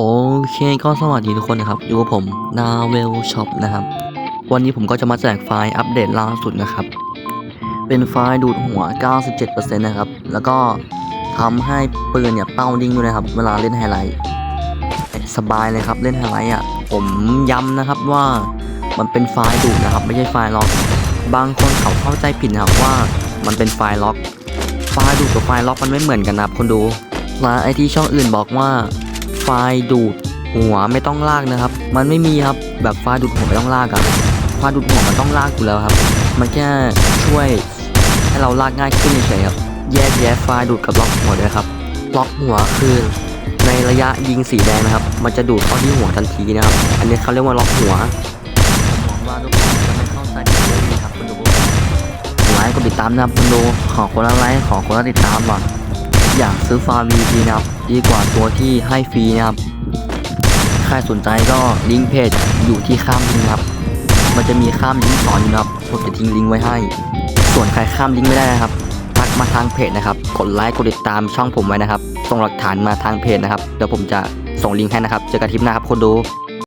โอเคก็สวัสดีทุกคนนะครับอยู่กับผมนาเวลช็อปนะครับ วันนี้ผมก็จะมาแจกไฟล์อัปเดตล่าสุดนะครับ เป็นไฟล์ดูดหัว 97%นะครับ แล้วก็ทำให้ปืนเนี่ยเป้านิ่งด้วยนะครับ เวลาเล่นไฮไลท์สบายเลยครับเล่นไฮไลท์อะผมย้ำนะครับว่ามันเป็นไฟล์ดูดนะครับ ไม่ใช่ไฟล์ล็อก บางคนเขาเข้าใจผิดนะครับว่ามันเป็นไฟล์ล็อก ไฟล์ดูดกับไฟล์ล็อกมันไม่เหมือนกันนะครับคนดูและไอที่ช่องอื่นบอกว่า ไฟล์ดูดหัวไม่ต้องลากนะครับ มันไม่มีครับแบบไฟล์ดูดหัวไม่ต้องลากอะไฟล์ดูดหัวมันต้องลากอยู่แล้วครับ มันแค่ช่วยให้เราลากง่ายขึ้นเฉยครับ แยกแยะไฟล์ดูดกับล็อกหัวด้วยครับ ล็อกหัวคือในระยะยิงสีแดงนะครับ มันจะดูดเข้าที่หัวทันทีนะครับ อันนี้เขาเรียกว่าล็อกหัวหวังว่าทุกคนจะไม่เข้าใจผิดนะครับคุณดูไลค์กดติดตามนะครับคุณดูขอคนละไลค์ขอคนละติดตามว่อย อยากซื้อฟาร์ม VP นะครับดีกว่าตัวที่ให้ฟรีนะครับใครสนใจก็ลิงก์เพจอยู่ที่ข้ามลิงก์ครับ มันจะมีข้ามลิงก์สอนอยู่นะครับผมจะทิ้งลิงก์ไว้ให้ ส่วนใครข้ามลิงก์ไม่ได้นะครับทักมาทางเพจนะครับ กดไลค์กดติดตามช่องผมไว้นะครับ ส่งหลักฐานมาทางเพจนะครับเดี๋ยวผมจะส่งลิงก์ให้นะครับ เจอกันทริปหน้าครับคนดู